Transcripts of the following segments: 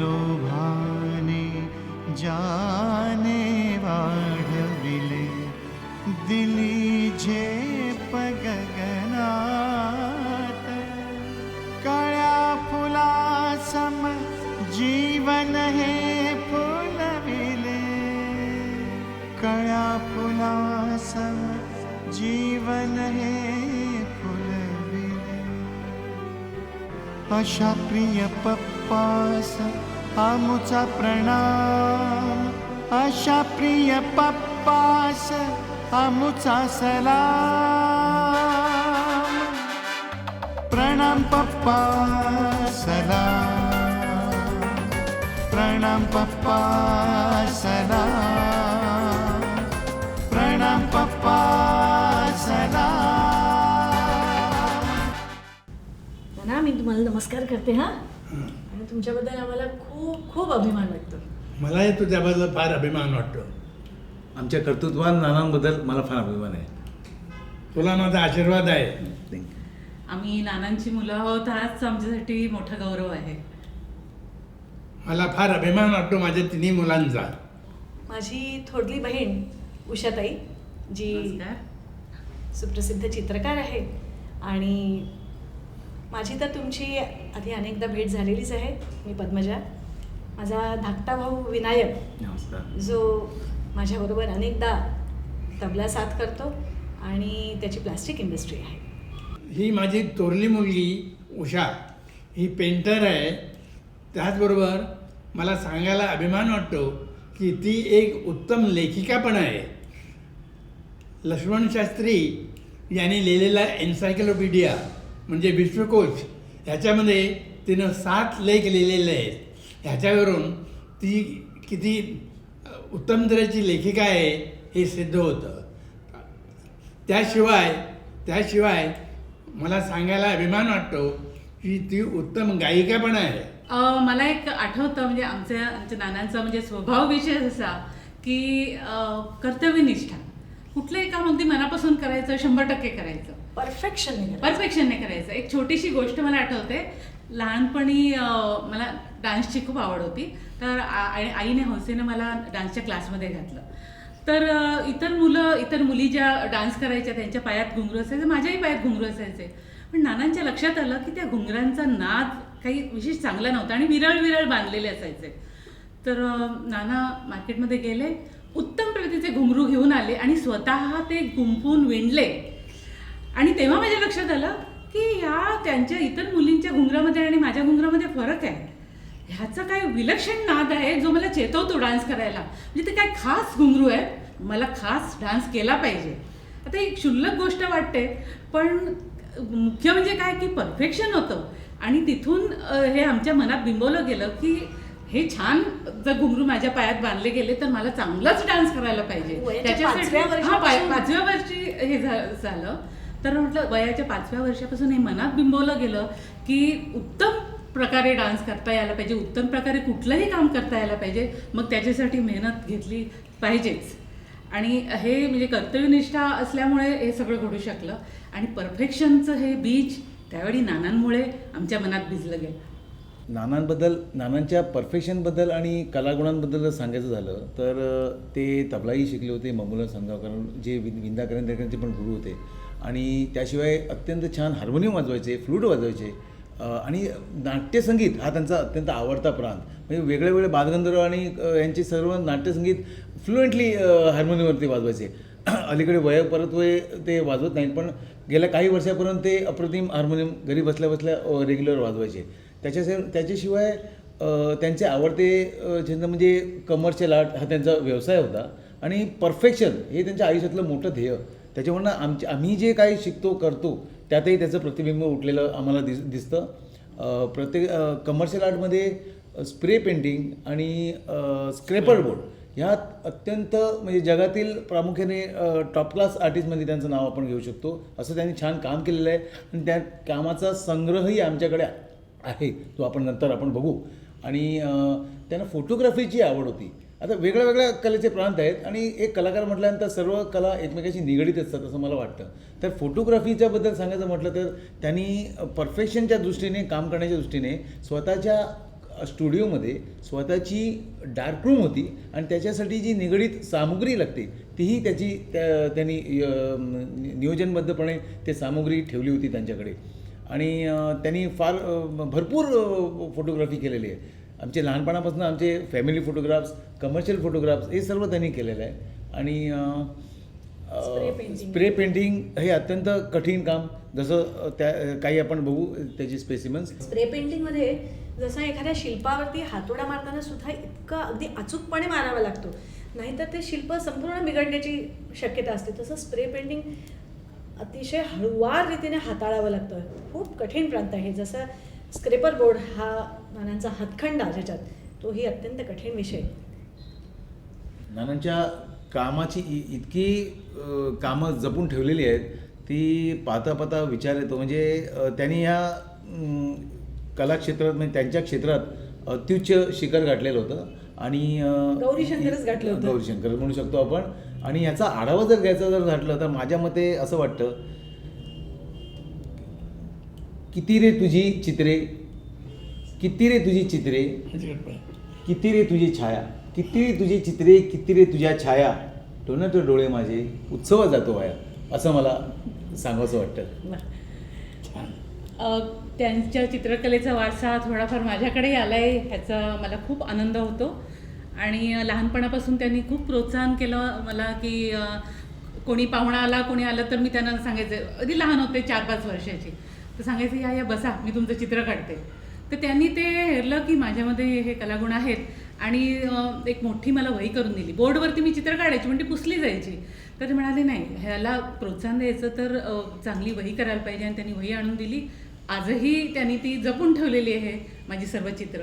लोभाने जाने वाढविले दिली जे पगगनात कळ्या फुला फुलासम जीवन हे फुलविले काळ्या फुलासम जीवन हे फुलविले अशा प्रिय पप्पास आमुचा प्रणाम. अशा प्रिय पप्पास आमुचा सलाम. प्रणाम पप्पा सलाम. प्रणाम पप्पा सलाम. प्रणाम पप्पा सलाम. ना मी तुम्हाला नमस्कार करते हा. तुमच्याबद्दल आम्हाला खूप खूप अभिमान वाटतो मलाही तुझ्याबद्दल फार अभिमान वाटतो. आमच्या कर्तृत्वान नानांबद्दल मला फार अभिमान आहे. तुला माझा आशीर्वाद आहे. आम्ही नानांची मुलं आहोत हाच आमच्यासाठी मोठा गौरव आहे. मला फार अभिमान वाटतो माझ्या तिन्ही मुलांचा. माझी थोरली बहीण उषाताई जी नमस्कार. सुप्रसिद्ध चित्रकार आहे आणि माझी तर तुमची आधी अनेकदा भेट झालेलीच आहे मी पद्मजा. माझा धाकटा भाऊ विनायक नमस्कार. जो माझ्याबरोबर अनेकदा तबला साथ करतो आणि त्याची प्लास्टिक इंडस्ट्री आहे. ही माझी थोरली मुलगी उषा ही पेंटर आहे. त्याचबरोबर मला सांगायला अभिमान वाटतो की ती एक उत्तम लेखिका पण आहे. लक्ष्मण शास्त्री यांनी लिहिलेला एन्सायक्लोपीडिया म्हणजे विश्वकोश ह्याच्यामध्ये तिनं सात लेख लिहिलेले आहेत. ह्याच्यावरून ती किती उत्तम दर्जाची लेखिका आहे हे सिद्ध होतं. त्याशिवाय त्याशिवाय मला सांगायला अभिमान वाटतो की ती उत्तम गायिका पण आहे. मला एक आठवतं म्हणजे आमच्या आमच्या नानांचा म्हणजे स्वभाव विषय असा की कर्तव्यनिष्ठा. कुठलंही काम अगदी मनापासून करायचं शंभर टक्के करायचं. परफेक्शन परफेक्शनने करायचं. एक छोटीशी गोष्ट मला आठवते. लहानपणी मला डान्सची खूप आवड होती. तर आणि आईने हौसेने मला डान्सच्या क्लासमध्ये घातलं. तर इतर मुलं इतर मुली ज्या डान्स करायच्या त्यांच्या पायात घुंगरू असायचे माझ्याही पायात घुंगरू असायचे. पण नानांच्या लक्षात आलं की त्या घुंगरांचा नाद काही विशेष चांगला नव्हता आणि विरळ विरळ बांधलेले असायचे. तर नाना मार्केटमध्ये गेले. उत्तम प्रतीचे घुंगरू घेऊन आले आणि स्वतः ते गुंफून विणले. आणि तेव्हा माझ्या लक्षात आलं की ह्या त्यांच्या इतर मुलींच्या घुंगरामध्ये आणि माझ्या घुंगरामध्ये फरक आहे. ह्याचा काय विलक्षण नाद आहे जो मला चेतवतो डान्स करायला. म्हणजे ते काय खास घुंगरू आहे मला खास डान्स केला पाहिजे. आता एक क्षुल्लक गोष्ट वाटते पण मुख्य म्हणजे काय की परफेक्शन होतं. आणि तिथून हे आमच्या मनात बिंबवलं गेलं की हे छान जर घुंगरू माझ्या पायात बांधले गेले तर मला चांगलाच डान्स करायला पाहिजे. हा, पा- वर्षापासून- पाचव्या वर्षी हे झालं. तर म्हटलं वयाच्या पाचव्या वर्षापासून हे मनात बिंबवलं गेलं की उत्तम प्रकारे डान्स करता यायला पाहिजे उत्तम प्रकारे कुठलंही काम करता यायला पाहिजे मग त्याच्यासाठी मेहनत घेतली पाहिजेच. आणि हे म्हणजे कर्तव्यनिष्ठा असल्यामुळे हे सगळं घडू शकलं. आणि परफेक्शनचं हे बीज त्यावेळी नानांमुळे आमच्या मनात भिजलं गेलं. नानांबद्दल नानांच्या परफेक्शनबद्दल आणि कलागुणांबद्दल जर सांगायचं झालं तर ते तबलाही शिकले होते ममुला संगावकर जे विंदा करंदेकरांचे पण गुरु होते. आणि त्याशिवाय अत्यंत छान हार्मोनियम वाजवायचे फ्लूट वाजवायचे. आणि नाट्यसंगीत हा त्यांचा अत्यंत आवडता प्रांत. म्हणजे वेगळे वेगळे बालगंधर्व आणि यांचे सर्व नाट्यसंगीत फ्लुएंटली हार्मोनियमवरती वाजवायचे. अलीकडे वय परत वय ते वाजवत नाहीत पण गेल्या काही वर्षापर्यंत ते अप्रतिम हार्मोनियम घरी बसल्या बसल्या रेग्युलर वाजवायचे. त्याच्या त्याच्याशिवाय त्यांचे आवडते छंद म्हणजे कमर्शियल आर्ट हा त्यांचा व्यवसाय होता. आणि परफेक्शन हे त्यांच्या आयुष्यातलं मोठं ध्येय. त्याच्यामुळं आमचे आम्ही जे काही शिकतो करतो त्यातही त्याचं प्रतिबिंब उठलेलं आम्हाला दिस दिसतं. प्रत्येक कमर्शियल आर्टमध्ये स्प्रे पेंटिंग आणि स्क्रेपर बोर्ड ह्यात अत्यंत म्हणजे जगातील प्रामुख्याने टॉप क्लास आर्टिस्टमध्ये त्यांचं नाव आपण घेऊ शकतो. असं त्यांनी छान काम केलेलं आहे. आणि त्या कामाचा संग्रहही आमच्याकडे आहे. तो आपण नंतर आपण बघू. आणि त्यांना फोटोग्राफीची आवड होती. आता वेगळ्या वेगळ्या कलेचे प्रांत आहेत आणि एक कलाकार म्हटल्यानंतर सर्व कला एकमेकाशी निगडीत असतात असं मला वाटतं. तर फोटोग्राफीच्या बद्दल सांगायचं म्हटलं तर त्यांनी परफेक्शनच्या दृष्टीने काम करण्याच्या दृष्टीने स्वतःच्या स्टुडिओमध्ये स्वतःची डार्क रूम होती आणि त्याच्यासाठी जी निगडीत सामुग्री लागते तीही त्याची त्या त्यांनी नियोजनबद्धपणे ते सामुग्री ठेवली होती त्यांच्याकडे. आणि त्यांनी फार भरपूर फोटोग्राफी केलेली आहे. आमचे लहानपणापासून आमचे फॅमिली फोटोग्राफ्स कमर्शियल फोटोग्राफ्स हे सर्व त्यांनी केलेलं आहे. आणि. स्प्रे पेंटिंग हे अत्यंत कठीण काम. जसं त्या काही आपण बघू त्याची स्पेसिमन्स स्प्रे पेंटिंगमध्ये जसं एखाद्या शिल्पावरती हातोडा मारताना सुद्धा इतका अगदी अचूकपणे मारावा लागतो. नाहीतर ते शिल्प संपूर्ण बिघडण्याची शक्यता असते. तसं स्प्रे पेंटिंग अतिशय हळुवार रीतीने हाताळावं लागतं. खूप कठीण प्रांत आहे. जसं स्क्रेपर बोर्ड हा नानांचा हातखंडा ज्याच्यात तोही अत्यंत कठीण विषय. नानांच्या कामाची इतकी कामं जपून ठेवलेली आहेत ती पाहता पाहता विचार येतो. म्हणजे त्यांनी या अम, कला क्षेत्रात म्हणजे त्यांच्या क्षेत्रात अत्युच्च शिखर गाठलेलं होतं. आणि गौरीशंकरच गाठलं होतं. गौरीशंकर म्हणू शकतो आपण. आणि याचा आढावा जर घ्यायचा जर घातलं तर माझ्या मते असं वाटतं किती रे तुझी चित्रे? किती रे तुझी चित्रे? किती रे तुझी छाया? किती रे तुझी चित्रे? किती रे तुझ्या छाया? टोनट डोळे माझे उत्सव जातो वाया असं मला सांगावंसं वाटतं. त्यांच्या चित्रकलेचा वारसा थोडाफार माझ्याकडेही आला आहे ह्याचा मला खूप आनंद होतो. आणि लहानपणापासून त्यांनी खूप प्रोत्साहन केलं मला की कोणी पाहुणा आला कोणी आलं तर मी त्यांना सांगायचं. अगदी लहान होते चार पाच वर्षाची. तर सांगायचं या या बसा मी तुमचं चित्र काढते. तर त्यांनी ते हेरलं की माझ्यामध्ये हे कलागुण आहेत. आणि एक मोठी मला वही करून दिली. बोर्डवरती मी चित्र काढायची पण ती पुसली जायची. तर ते म्हणाले नाही ह्याला प्रोत्साहन द्यायचं तर चांगली वही करायला पाहिजे. आणि त्यांनी वही आणून दिली. आजही त्यांनी ती जपून ठेवलेली आहे माझी सर्व चित्र.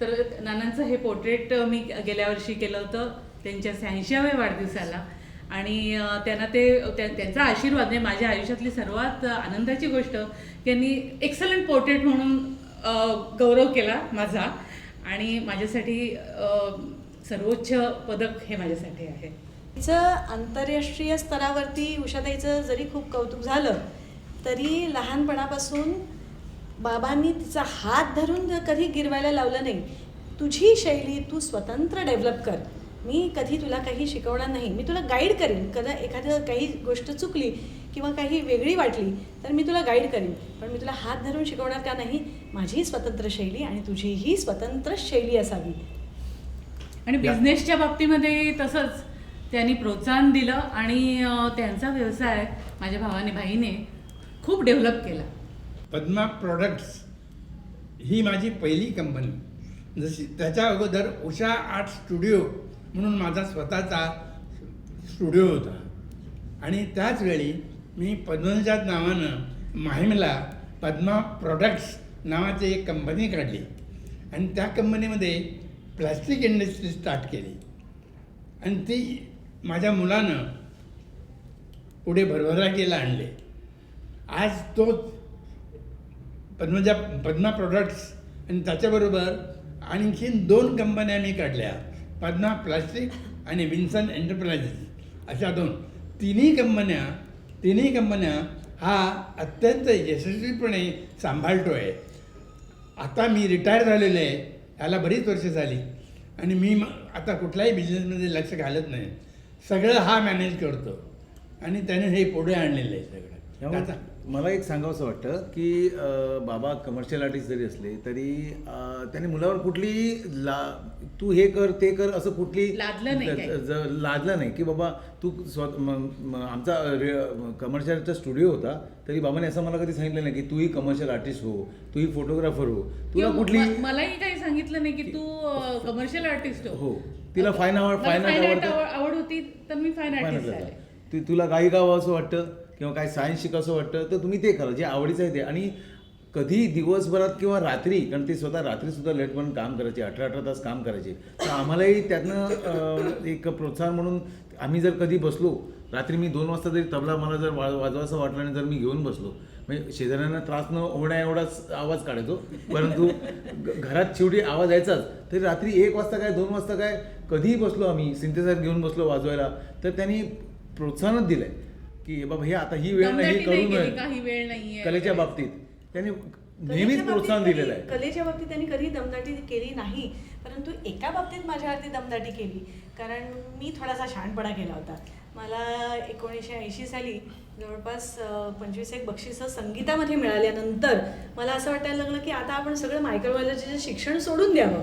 तर नानांचं हे पोर्ट्रेट मी गेल्या वर्षी केलं होतं. त्यांच्या शहाऐंशीव्या वाढदिवसाला. आणि त्यांना ते त्या- त्यांचा आशीर्वाद म्हणजे माझ्या आयुष्यातली सर्वात आनंदाची गोष्ट त्यांनी एक्सलंट पोर्ट्रेट म्हणून गौरव केला माझा आणि माझ्यासाठी सर्वोच्च पदक हे माझ्यासाठी आहे. तिचं आंतरराष्ट्रीय स्तरावरती उषाताईचं जरी खूप कौतुक झालं तरी लहानपणापासून बाबांनी तिचा हात धरून कधी गिरवायला लावलं नाही. तुझी शैली तू स्वतंत्र डेव्हलप कर. मी कधी तुला काही शिकवणार नाही. मी तुला गाईड करेन. कदा एखादं काही गोष्ट चुकली किंवा काही वेगळी वाटली तर मी तुला गाईड करेन. पण मी तुला हात धरून शिकवणार का नाही माझी स्वतंत्र शैली आणि तुझीही स्वतंत्र शैली असावी. आणि बिझनेसच्या बाबतीमध्ये तसंच त्यांनी प्रोत्साहन दिलं आणि त्यांचा व्यवसाय माझ्या भावाने भाईने खूप डेव्हलप केला. पद्मा प्रॉडक्ट्स ही माझी पहिली कंपनी जशी त्याच्या अगोदर उषा आर्ट स्टुडिओ म्हणून माझा स्वतःचा स्टुडिओ होता. आणि त्याच वेळी मी पद्मजात नावानं माहीमला पद्मा प्रॉडक्ट्स नावाची एक कंपनी काढली. आणि त्या कंपनीमध्ये प्लास्टिक इंडस्ट्री स्टार्ट केली. आणि ती माझ्या मुलानं पुढे भरभराटीला आणले. आज तो पद्मजा पद्मा प्रॉडक्ट्स आणि त्याच्याबरोबर आणखीन दोन कंपन्या मी काढल्या. पद्मा प्लास्टिक आणि विन्सन एंटरप्राइजेस अशा दोन. तिन्ही कंपन्या तिन्ही कंपन्या हा अत्यंत यशस्वीपणे सांभाळतो आहे आता मी रिटायर झालेलो आहे. ह्याला बरीच वर्ष झाली. आणि मी आता कुठल्याही बिझनेसमध्ये लक्ष घालत नाही. सगळं हा मॅनेज करतो. आणि त्याने हे पुढे आणलेलं आहे सगळं. त्याचा मला एक सांगावंसं वाटतं की बाबा कमर्शियल आर्टिस्ट जरी असले तरी त्याने मुलावर कुठली ला तू हे कर ते कर असं कुठली लादलं नाही लादलं नाही की बाबा तू स्व म- म- आमचा कमर्शियलचा स्टुडिओ होता तरी बाबाने असं मला कधी सांगितलं नाही की तूही कमर्शियल आर्टिस्ट हो तूही फोटोग्राफर हो. तुला कुठली मलाही काही सांगितलं नाही की तू कमर्शियल आर्टिस्ट हो. तिला fine art- fine art आवडतं. आवड होती तर मी फाईन आर्टिस्ट तू तुला गावं असं वाटतं? किंवा काही सायन्स शिकावं वाटतं तर तुम्ही ते करा जे आवडीचं आहे ते. आणि कधी दिवसभरात किंवा रात्री कारण ते स्वतः रात्रीसुद्धा लेट म्हणून काम करायचे अठरा अठरा तास काम करायचे. तर आम्हालाही त्यातनं एक प्रोत्साहन म्हणून आम्ही जर कधी बसलो रात्री मी दोन वाजता जरी तबला मला जर वा वाजवायचं वाटलं आणि जर मी घेऊन बसलो म्हणजे शेजाऱ्यांना त्रास न होण्या एवढाच आवाज काढायचो परंतु घरात शेवटी आवाज यायचाच. तरी रात्री एक वाजता काय दोन वाजता काय कधीही बसलो आम्ही सिंथेसायझर घेऊन बसलो वाजवायला तर त्यांनी प्रोत्साहनच दिलं आहे की बाबा हे आता ही वेळ नाही करू नये. का ही वेळ नाहीये कलेच्या बाबतीत. त्यांनी नेहमीच प्रोत्साहन दिलेलं आहे. कलेच्या बाबतीत त्यांनी कधी दमदाटी केली नाही. परंतु एका बाबतीत माझ्यावरती दमदाटी केली. कारण मी थोडासा शहाणपणा केला होता. मला एकोणीसशे ऐंशी साली जवळपास पंचवीस एक बक्षिसं संगीतामध्ये मिळाल्यानंतर मला असं वाटायला लागलं की आता आपण सगळं मायक्रोबायोलॉजीचं शिक्षण सोडून द्यावं.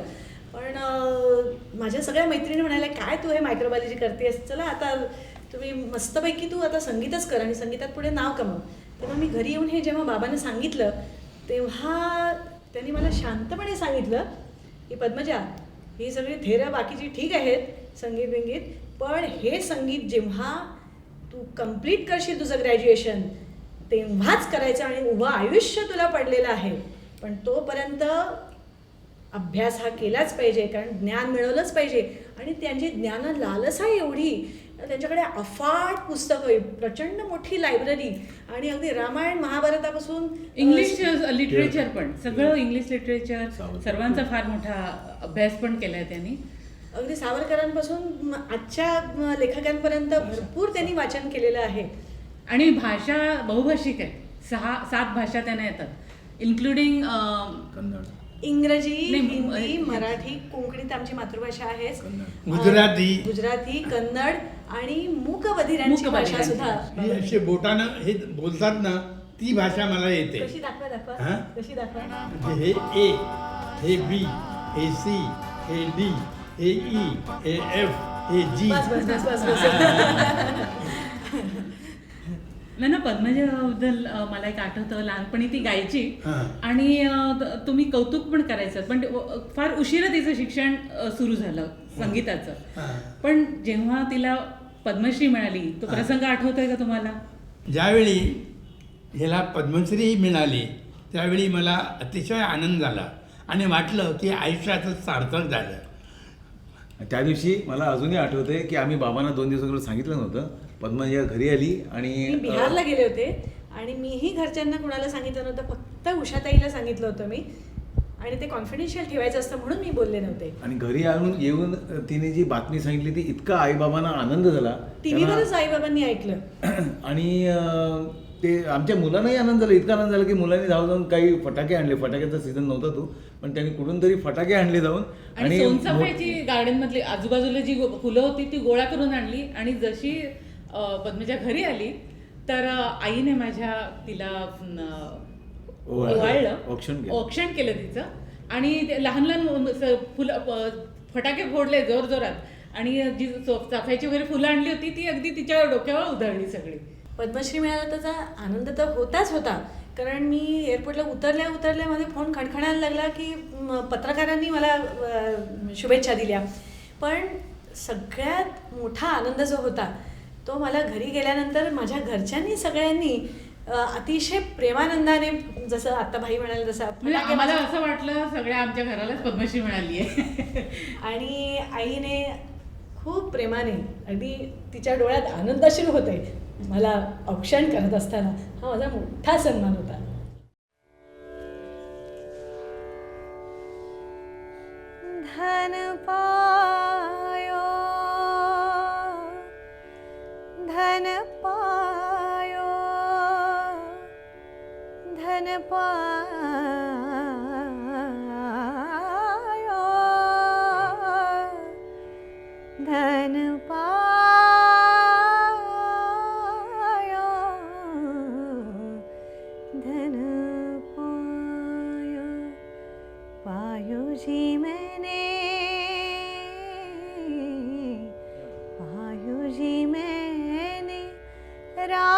पण माझ्या सगळ्या मैत्रिणी म्हणाल्या काय तू हे मायक्रोबायोलॉजी करतेस चला आता तुम्ही मस्तपैकी तू आता संगीतच कर आणि संगीतात पुढे नाव कमव. तेव्हा मी घरी येऊन हे जेव्हा बाबांना सांगितलं तेव्हा त्यांनी मला शांतपणे सांगितलं की पद्मजा ही सगळी थेरं बाकीची ठीक आहेत संगीत बिंगीत पण हे संगीत जेव्हा तू कंप्लीट करशील तुझं ग्रॅज्युएशन तेव्हाच करायचं आणि उभं आयुष्य तुला पडलेलं आहे. पण तोपर्यंत अभ्यास हा केलाच पाहिजे कारण ज्ञान मिळवलंच पाहिजे. आणि त्यांची ज्ञान लालसा एवढी त्यांच्याकडे अफाट पुस्तकं प्रचंड मोठी लायब्ररी आणि अगदी रामायण महाभारतापासून इंग्लिश लिटरेचर पण. सगळं इंग्लिश लिटरेचर सर्वांचा फार मोठा अभ्यास पण केलाय त्यांनी. अगदी सावरकरांपासून आजच्या लेखकांपर्यंत भरपूर त्यांनी वाचन केलेलं आहे. आणि भाषा बहुभाषिक आहे. सहा सात भाषा त्यांना येतात. इन्क्लुडिंग इंग्रजी हिंदी मराठी कोंकणी तर आमची मातृभाषा आहेच. गुजराती. गुजराती कन्नड आणि मूकबधिरांची मूकबधिरांची भाषा. सुद्धा ही असे बोटानं हे बोलतात ना ती भाषा मला येते. कशी दाखवा दाखवा. हा? कशी दाखवा? म्हणजे हे ए हे बी हे सी हे डी हे ई हे एफ हे जी. बस बस बस बस बस. नाही ना पद्मजाबद्दल मला एक आठवतं. लहानपणी ती गायची. आणि तुम्ही कौतुक पण करायचं. पण फार उशिरा तिचं शिक्षण सुरू झालं संगीताचं. पण जेव्हा तिला पद्मश्री मिळाली तो प्रसंग आठवतोय का तुम्हाला? ज्यावेळी ह्याला पद्मश्री मिळाली त्यावेळी मला अतिशय आनंद झाला. आणि वाटलं की आयुष्याचं सार्थक झालं. त्या दिवशी मला अजूनही आठवते की आम्ही बाबांना दोन दिवस अगोदर सांगितलं नव्हतं. पद्मजा घरी आली आणि मी बिहारला गेले होते आणि मीही घरच्यांना कुणाला सांगितलं नव्हतं फक्त उषाताईला सांगितलं होतं मी. आणि ते कॉन्फिडेन्शियल ठेवायचं असतं म्हणून मी बोलले नव्हते. आणि घरी आणून येऊन तिने जी बातमी सांगितली ती इतका आईबाबांना आनंद झाला. टीव्हीवरच आईबाबांनी ऐकलं. आणि ते आमच्या मुलांनाही आनंद झाला. इतका आनंद झाला की मुलांनी धाव जाऊन काही फटाके आणले. फटाक्याचा सीझन नव्हता तो पण त्यांनी कुठून तरी फटाके आणले जाऊन. आणि सोनचाफ्याची गार्डन मधली आजूबाजूला जी फुलं होती ती गोळा करून आणली. आणि जशी पद्मजा घरी आली तर आईने माझ्या तिला ओवाळलं. औक्षण केलं. तिचं. आणि लहान लहान फुलं फटाके फोडले जोर जोरात आणि जी चाफ्याची वगैरे फुलं आणली होती ती अगदी तिच्या डोक्यावर उधळली सगळी. पद्मश्री मिळाला त्याचा आनंद तर होताच होता. कारण मी एअरपोर्टला उतरल्या उतरल्या माझे फोन खणखणायला लागला की पत्रकारांनी मला शुभेच्छा दिल्या. पण सगळ्यात मोठा आनंद जो होता तो मला घरी गेल्यानंतर माझ्या घरच्यांनी सगळ्यांनी अतिशय प्रेमानंदाने जसं आता भाई म्हणाले जसं म्हणजे फटाके आम्हाला वाजवत- असं वाटलं सगळ्या आमच्या घरालाच पद्मश्री मिळाली आहे आणि आईने खूप प्रेमाने अगदी तिच्या डोळ्यात आनंदाश्रू होते मला औक्षण करत असताना हा माझा मोठा सन्मान होता. धन पायो धन पायो धन पा रा